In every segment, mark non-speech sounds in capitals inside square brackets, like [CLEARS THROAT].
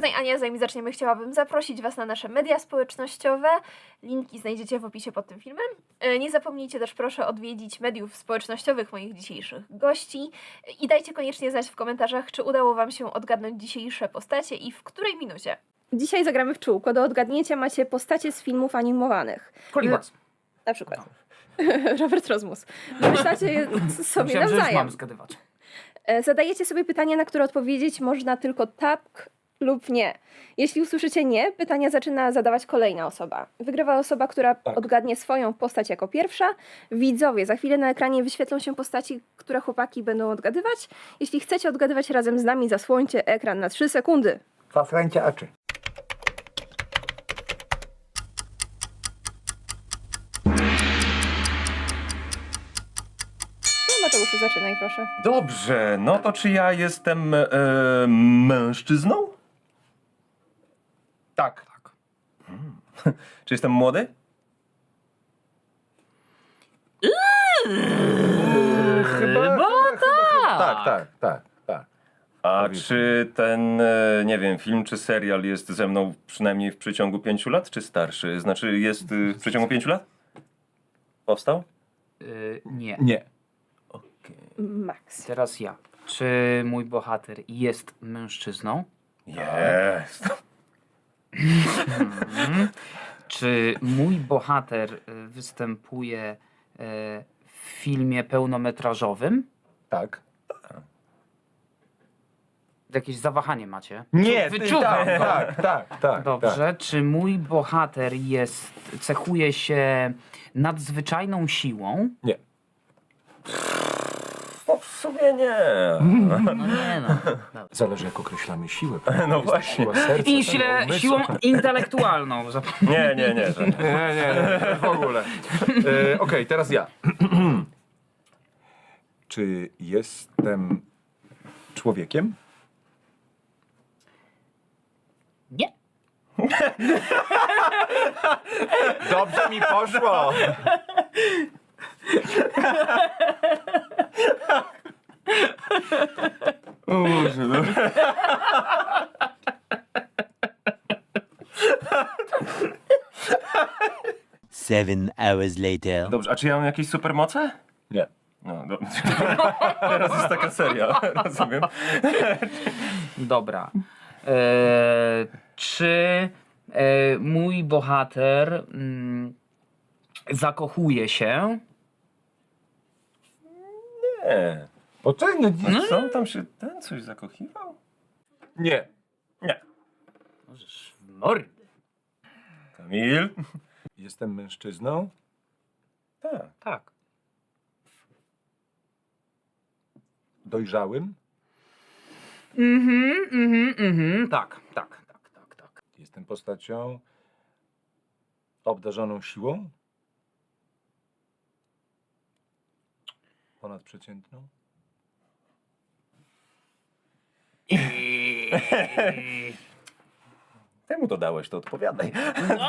tutaj Ania, zanim zaczniemy, chciałabym zaprosić Was na nasze media społecznościowe. Linki znajdziecie w opisie pod tym filmem. E, Nie zapomnijcie też proszę odwiedzić mediów społecznościowych moich dzisiejszych gości i dajcie koniecznie znać w komentarzach, czy udało Wam się odgadnąć dzisiejsze postacie i w której minucie. Dzisiaj zagramy w czółko. Do odgadnięcia macie postacie z filmów animowanych. Kolibas. Na przykład. [LAUGHS] Robert Rozmus. Wymyślacie je sobie Myślałem, że już nawzajem. mam zgadywać. E, Zadajecie sobie pytania, na które odpowiedzieć można tylko tak lub nie. Jeśli usłyszycie nie, pytania zaczyna zadawać kolejna osoba. Wygrywa osoba, która odgadnie swoją postać jako pierwsza. Widzowie, za chwilę na ekranie wyświetlą się postaci, które chłopaki będą odgadywać. Jeśli chcecie odgadywać razem z nami, zasłońcie ekran na 3 sekundy. Zasrańcie oczy. No Mateuszu, zaczynaj proszę. Dobrze, no to czy ja jestem e, mężczyzną? Tak. Tak. [LAUGHS] Czy jestem młody? Chyba, tak. Tak, tak, tak, tak. A czy ten, e, nie wiem, film czy serial jest ze mną przynajmniej w przeciągu pięciu lat, czy starszy? Znaczy jest y, w przeciągu pięciu lat? Powstał? Y, nie. Nie. Max. Teraz ja. Czy mój bohater jest mężczyzną? Jest. Czy mój bohater y, występuje y, w filmie pełnometrażowym? Tak. Jakieś zawahanie macie? Nie, Wyczuwam tak, tak, tak, tak. Dobrze. Czy mój bohater jest, cechuje się nadzwyczajną siłą? Nie. W sumie nie. No nie no. [LAUGHS] Zależy jak określamy siłę. [LAUGHS] No Jest to właśnie. Siła serca, I siła umysłu. siłą [LAUGHS] intelektualną. Zap- Nie, nie, nie. Że nie. Nie, nie, nie, w ogóle. E, Okej, teraz ja. [CLEARS THROAT] Czy jestem człowiekiem? Nie. Dobrze mi poszło. O Boże, no. Seven hours later. Dobrze, a czy ja mam jakieś supermoce? Nie. No, dobrze. [LAUGHS] Teraz jest taka seria, rozumiem. Dobra. E, czy e, mój bohater mm, zakochuje się? Nie. Poczekaj, no, nie. Co tam się ten coś zakochiwał? nie. Nie. Możesz w mordę. Kamil? Jestem mężczyzną? Tak. Tak. Dojrzałym? Mhm, mhm, mhm. Tak, tak, tak, tak, tak. Jestem postacią obdarzoną siłą? Ponadprzeciętną? [LAUGHS] Temu dodałeś, to odpowiadaj.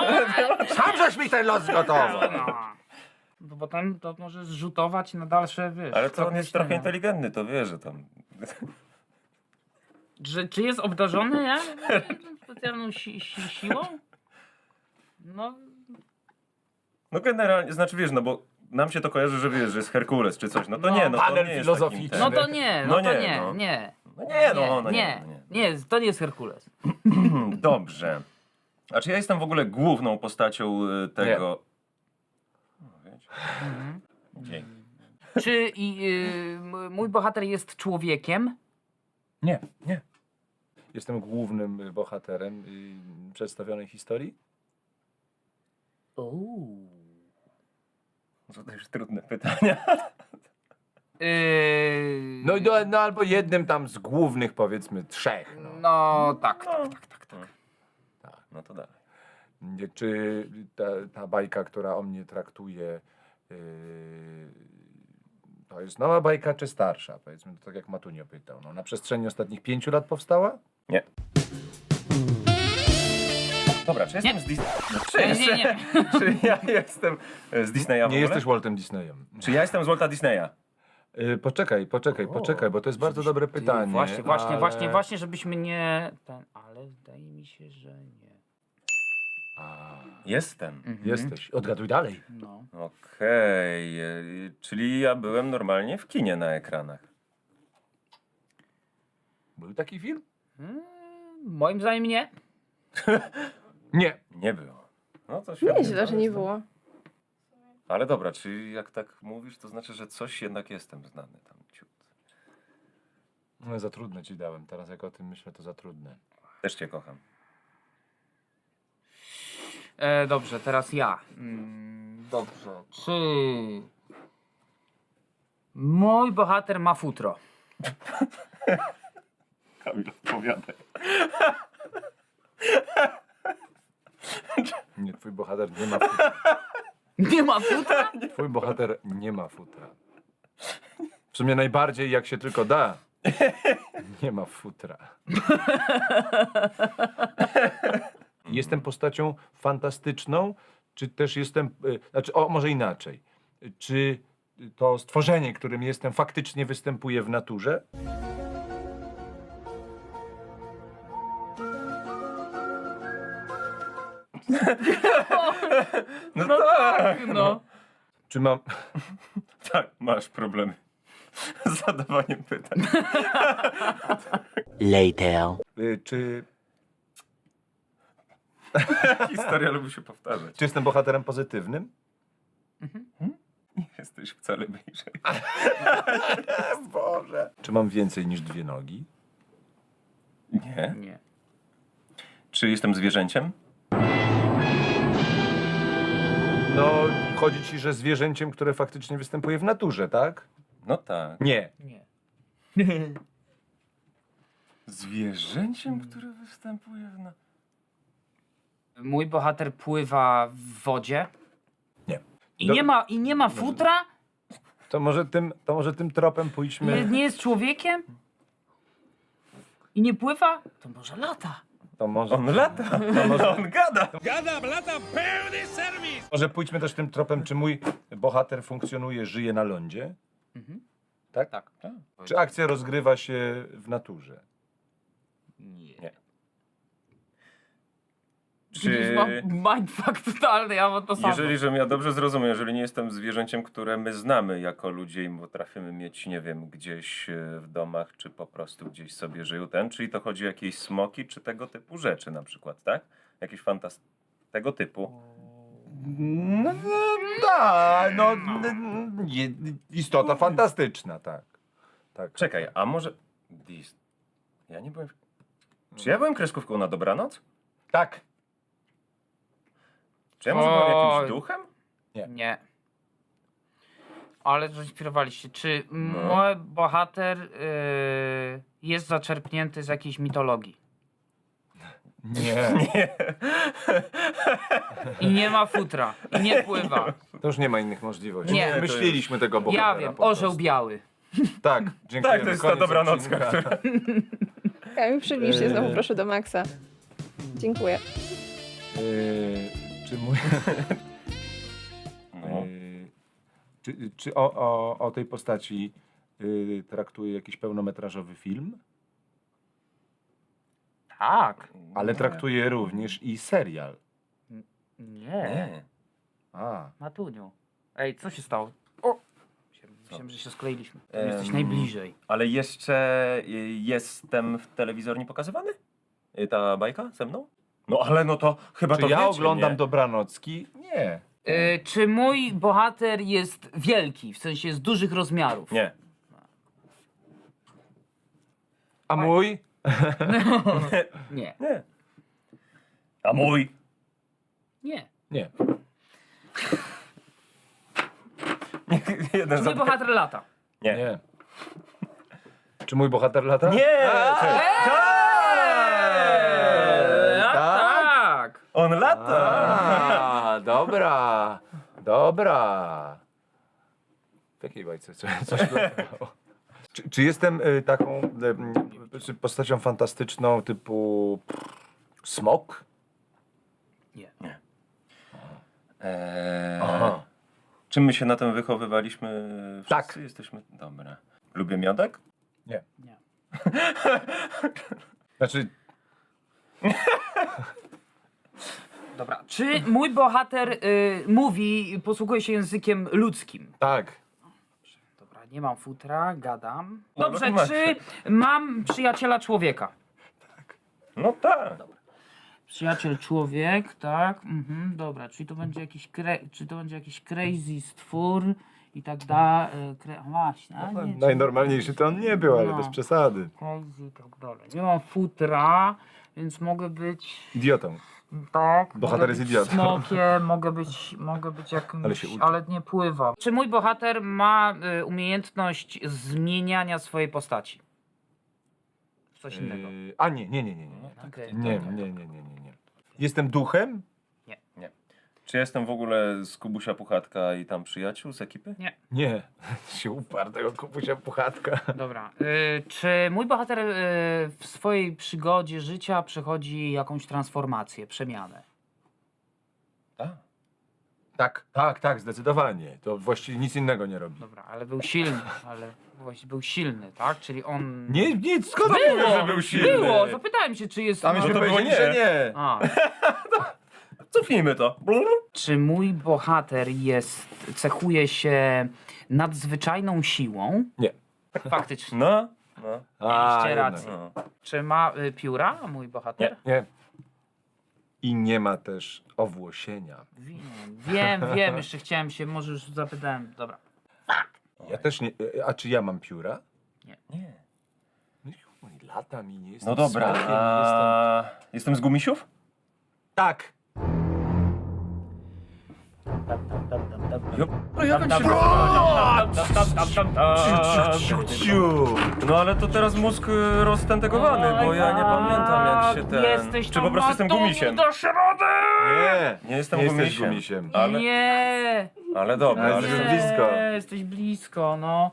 [LAUGHS] Sam żeś mi ten los zgotował! No. No bo tam to może zrzutować na dalsze, wiesz... Ale to on jest trochę myślenia. inteligentny, to wie, że tam... [LAUGHS] Czy, czy jest obdarzony, ja? Specjalną si si siłą? No, No generalnie, znaczy wiesz, no bo nam się to kojarzy, że wiesz, że jest Herkules czy coś. No to No, nie, no to panel nie jest filozoficzny. no ten- to nie, no, No to nie, nie, no. nie. No no, no nie, no nie. Nie, to nie jest Herkules. [CLEARS THROAT] Dobrze. A czy ja jestem w ogóle główną postacią y, tego... No, wiecie. Mhm. Dzięki. Czy i, y, m- mój bohater jest człowiekiem? Nie, nie. Jestem głównym y, bohaterem y, przedstawionej historii? To też trudne pytania. Yy, No, i no, no albo jednym tam z głównych powiedzmy trzech. No. no tak, tak, tak, tak, tak. No to dalej. Nie, Czy ta, ta bajka, która o mnie traktuje, yy, to jest nowa bajka czy starsza? Powiedzmy, to tak jak Matunio pytał. No, na przestrzeni ostatnich pięciu lat powstała? Nie. Dobra, czy jestem Nie. z Disney? No, czy, Nie, nie, nie. [LAUGHS] czy ja jestem e, z Disneya w Nie ogóle? jesteś Waltem Disneyem. Czy ja jestem z Walta Disneya? Y, poczekaj, poczekaj, poczekaj, bo to jest bardzo dobre Ty, pytanie. Właśnie, właśnie, ale... właśnie, właśnie, żebyśmy nie... Ten, ale wydaje mi się, że nie. A, Jestem. Mhm. jesteś. Odgaduj dalej. No. Okej, e, czyli ja byłem normalnie w kinie na ekranach. Był taki film? Mm, Moim zdaniem nie. [LAUGHS] Nie. Nie było. No to Nie świetnie. źle, że nie było. Ale dobra, czy jak tak mówisz, to znaczy, że coś jednak jestem znany tam ciut. No, za trudne ci dałem. Teraz jak o tym myślę, to za trudne. Też cię kocham. E, dobrze, teraz ja. Mm, dobrze. Czy mój bohater ma futro? [LAUGHS] Kamil, odpowiadaj. Nie, twój bohater nie ma futra. [LAUGHS] [LAUGHS] Nie ma futra? [LAUGHS] Twój bohater nie ma futra. W sumie najbardziej jak się tylko da. Nie ma futra. [LAUGHS] Jestem postacią fantastyczną, czy też jestem. y, Znaczy, o, może inaczej. Czy to stworzenie, którym jestem, faktycznie występuje w naturze? [LAUGHS] No, No tak. tak, no. Czy mam. [LAUGHS] Tak, masz problemy z zadawaniem pytań. [LAUGHS] Later. y, Czy, Historia lubi się powtarzać. czy jestem bohaterem pozytywnym? Nie jesteś wcale bliżej. Boże. Czy mam więcej niż dwie nogi? Nie. Nie. Czy jestem zwierzęciem? No, chodzi ci, że zwierzęciem, które faktycznie występuje w naturze, tak? No tak. Nie. Nie. [LAUGHS] Zwierzęciem, które występuje w... Na... Mój bohater pływa w wodzie. Nie. I Do- nie ma, i nie ma futra? To może tym, to może tym tropem pójdźmy. Nie, nie jest człowiekiem? I nie pływa? To może lata. To może, On lata, [LAUGHS] to może, on gada. może pójdźmy też tym tropem, czy mój bohater funkcjonuje, żyje na lądzie? Mhm. Tak? Tak. Czy akcja rozgrywa się w naturze? Nie. Nie. Czy... Mam mindfuck totalny, ja mam to samo. Jeżeli, żebym ja dobrze zrozumiał, jeżeli nie jestem zwierzęciem, które my znamy jako ludzie i potrafimy mieć, nie wiem, gdzieś e, w domach, czy po prostu gdzieś sobie żyją ten, czyli to chodzi o jakieś smoki, czy tego typu rzeczy na przykład, tak? Jakieś fantast... tego typu. No, tak, no, n- je- istota fantastyczna, tak. tak. Czekaj, a może... Dis... Ja nie byłem... Czy ja byłem kreskówką na dobranoc? Tak. Czy ja może byłem Oj. jakimś duchem? Nie. Ale zainspirowaliście. Czy No. mój bohater y, jest zaczerpnięty z jakiejś mitologii? [LAUGHS] Nie. I nie ma futra. I nie pływa. To już nie ma innych możliwości. Nie. Myśleliśmy tego bohatera. Ja wiem, po orzeł prostu. biały. Tak, [LAUGHS] dziękuję. Tak, to jest ta dobranocka, która... Kamil, przybliż się znowu Eee. proszę do Maxa. Dziękuję. Yy, czy mój... No. Yy, [LAUGHS] czy czy o, o, o tej postaci yy, traktuje jakiś pełnometrażowy film? Tak. Ale traktuje również i serial. Nie. Nie. A, Matuniu. Ej, co się stało? O! Myślałem, że się skleiliśmy. Jesteś najbliżej. Ale jeszcze y, jestem w telewizorni pokazywany? Y, Ta bajka ze mną? No ale no to chyba czy to ja wiecie, oglądam nie? Dobranocki? Nie. Y, czy mój bohater jest wielki, w sensie jest dużych rozmiarów? Nie. A mój? [LAUGHS] Nie. Nie. A mój? Nie. Nie. [LAUGHS] Jeden Czy mój bohater lata? Nie. Nie. Czy mój bohater lata? Nie! cześć. Eee, On lata! A, dobra. Dobra. W jakiej bajce? Co, coś latało? czy, czy jestem y, taką y, czy postacią fantastyczną typu pff, smok? Nie. Eee, Aha. Czy my się na tym wychowywaliśmy? Wszyscy Tak. jesteśmy. Dobra. Lubię miodek? Nie. Nie. [LAUGHS] Znaczy, [LAUGHS] Dobra. Czy mój bohater y, mówi, posługuje się językiem ludzkim? tak. Dobra, nie mam futra, gadam. No, Dobrze, no, masz. czy mam przyjaciela człowieka? No tak. Przyjaciel człowiek, tak? Mhm, dobra, czyli to będzie jakiś kre, czy to będzie jakiś crazy stwór i tak dalej. Kre, a właśnie, a nie, czy- Najnormalniejszy to on nie był, ale No. bez przesady. Crazy i tak dalej. Nie mam futra, więc mogę być Idiotą. tak. Bohater jest idiotą. Smokiem, [LAUGHS] mogę być, mogę być jakimś, Ale się uczy. ale nie pływa. Czy mój bohater ma y, umiejętność zmieniania swojej postaci? W Coś innego. Yy, a nie, nie, nie, nie, nie. Okej, Nie, dobra. nie, nie, nie, nie, nie. Jestem duchem? Czy jestem w ogóle z Kubusia Puchatka i tam przyjaciół z ekipy? Nie. [LAUGHS] się uparł tego kupusia puchatka. Dobra. Y, czy mój bohater y, w swojej przygodzie życia przechodzi jakąś transformację, przemianę? Tak. Tak, tak, tak, zdecydowanie. To właściwie nic innego nie robi. Dobra, ale był silny, ale właśnie był silny, tak? Czyli on... Nie, nie, skąd mówisz, że był silny? było, zapytałem się, czy jest... Tam no- się to było powiedzieli, nie. że nie. A, [LAUGHS] Cofnijmy to. czy mój bohater jest, cechuje się nadzwyczajną siłą? Nie. Faktycznie. No. no. A, Mieliście jednak. rację. no. Czy ma y, pióra mój bohater? Nie. I nie ma też owłosienia. Wiem, wiem, wiem, jeszcze chciałem się, może już zapytałem, dobra. Ja też nie. A czy ja mam pióra? Nie. No i chuj, lata mi nie jestem No dobra. smokiem, nie jestem... A... Jestem z gumisiów? Tak. No. Ciu. No ale to teraz mózg y, roztentegowany, bo ja nie pamiętam jak się ten... Jesteś Czy po prostu jestem gumisiem? do środy! Nie. Nie jestem nie jesteś gumisiem. gumisiem. Ale, Nie! ale dobra, Ale jesteś blisko. jesteś blisko, no.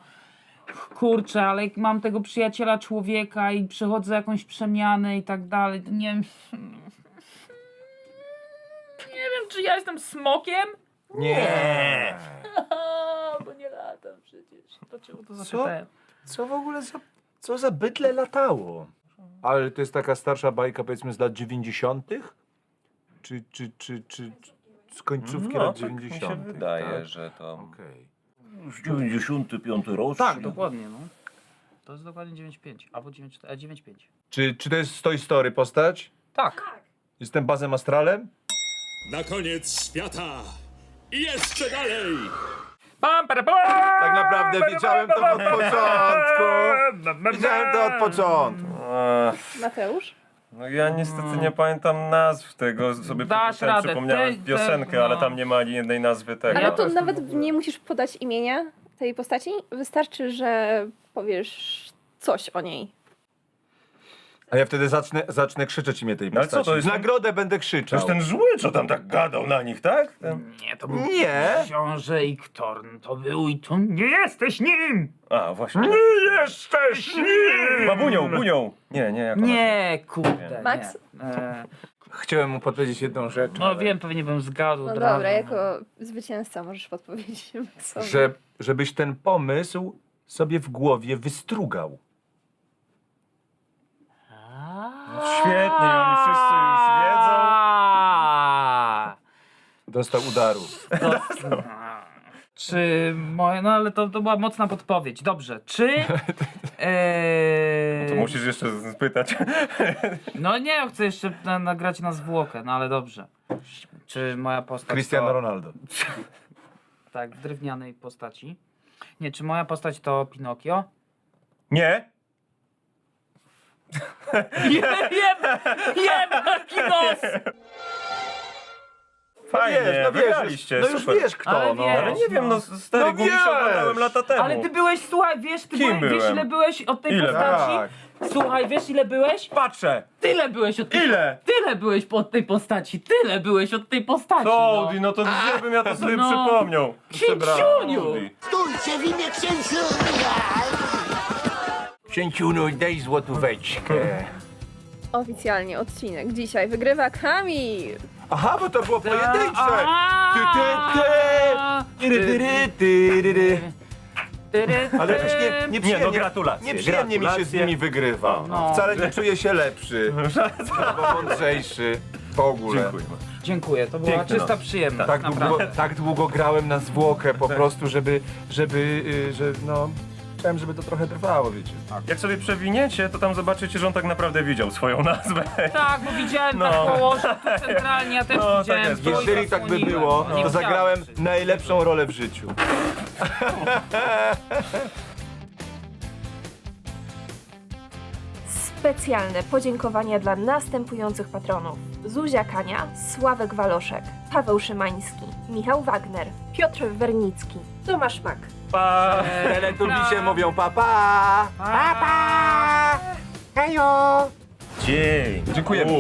Kurczę, ale jak mam tego przyjaciela człowieka i przechodzę jakąś przemianę i tak dalej, to nie wiem... Czy ja jestem smokiem? Nie. [LAUGHS] bo nie latam przecież. Dlaczego to Co? zapytałem? Co w ogóle za... Co za bydle latało? Ale to jest taka starsza bajka powiedzmy z lat 90. Czy, czy, czy, czy, czy z końcówki No, lat tak mi 90. się wydaje, tak? że to... Okej. 95 rok. Tak, dokładnie, no. To jest dokładnie 9.5, albo 9.4, e, 9.5. Czy, czy to jest z Toy Story postać? Tak. Jestem Bazem Astralem? Na koniec świata. I jeszcze dalej. Pam, para, pam, Tak naprawdę wiedziałem to od początku. Wiedziałem to od początku. Mateusz? No ja niestety nie pamiętam nazw tego, sobie Dasz ten, radę, przypomniałem ty- ty- piosenkę, no. ale tam nie ma ani jednej nazwy tego. Ale to nawet nie musisz podać imienia tej postaci. Wystarczy, że powiesz coś o niej. A ja wtedy zacznę, zacznę krzyczeć imię tej No ale co, postaci. to jest W nagrodę będę To krzyczał. jest ten zły, co tam tak gadał na nich, tak? Ten... Nie, to był Nie. książę Iktorn. To był i to nie jesteś nim! A, właśnie. Nie jesteś nim! Babunią, bunią. Nie, nie, jak ona się- Nie, kurde. Max? Nie. E, Chciałem mu podpowiedzieć jedną rzecz. no wiem, pewnie bym zgadł. No od razu, dobra, no. jako zwycięzca możesz podpowiedzieć Maxowi. Że, żebyś ten pomysł sobie w głowie wystrugał. Świetnie, oni wszyscy już wiedzą. Dostał udaru. Czy moje. No ale to, to była mocna podpowiedź. Dobrze. Czy. [LAUGHS] E, To musisz jeszcze spytać. [LAUGHS] No nie, chcę jeszcze na, nagrać na zwłokę, no ale dobrze. Czy moja postać. Cristiano to, Ronaldo. Tak, w drewnianej postaci. Nie, czy moja postać to Pinokio? Nie? Jeb, jeb, jeb, kinos! Fajnie, wiesz, no wiesz, wygraliście, no już super. wiesz kto, Ale no. wiesz. Ale nie wiem, no stary No no gumiś wiesz. oglądałem lata temu. Ale ty byłeś, słuchaj, wiesz, ty Kim byłeś, wiesz byłem? ile byłeś od tej Ile? postaci? Tak. Słuchaj, wiesz ile byłeś? Patrzę! Tyle byłeś od tej Ile? Tyle byłeś od tej postaci, tyle byłeś od tej postaci. Co, no. no to gdzie bym ja to sobie No. przypomniał? Księciuniu! Audi. Stójcie w imię księciu! Księciunu, daj złotóweczkę. Oficjalnie odcinek dzisiaj wygrywa Kamil. Aha, bo to było pojedyncze! Ty, ty, ty! Tyry, tyry, tyry. tyry, Ale jakoś nie, Nie, no nieprzyjemnie, gratulacje. nieprzyjemnie mi się z gratulacje. nimi wygrywa. No. Wcale nie czuję się lepszy, albo mądrzejszy. W ogóle. Dziękuję. Dziękuję, to była czysta noc. przyjemność. Tak długo, naprawdę. tak długo grałem na zwłokę po prostu, żeby, żeby, y, że no... Chciałem, żeby to trochę trwało, wiecie. Jak sobie przewiniecie, to tam zobaczycie, że on tak naprawdę widział swoją nazwę. Tak, bo widziałem No. tak położył tu centralnie, ja też No, tak widziałem. jest. Jeżeli tak by zasłoniłem. było, No, nie to chciałem zagrałem najlepszą rolę w życiu. Specjalne podziękowania dla następujących patronów. Zuzia Kania, Sławek Waloszek, Paweł Szymański, Michał Wagner, Piotr Wernicki, Tomasz Mak. Pa! Teletubisie mówią papa! Pa, pa. Hejo! Dzień. Dziękujemy.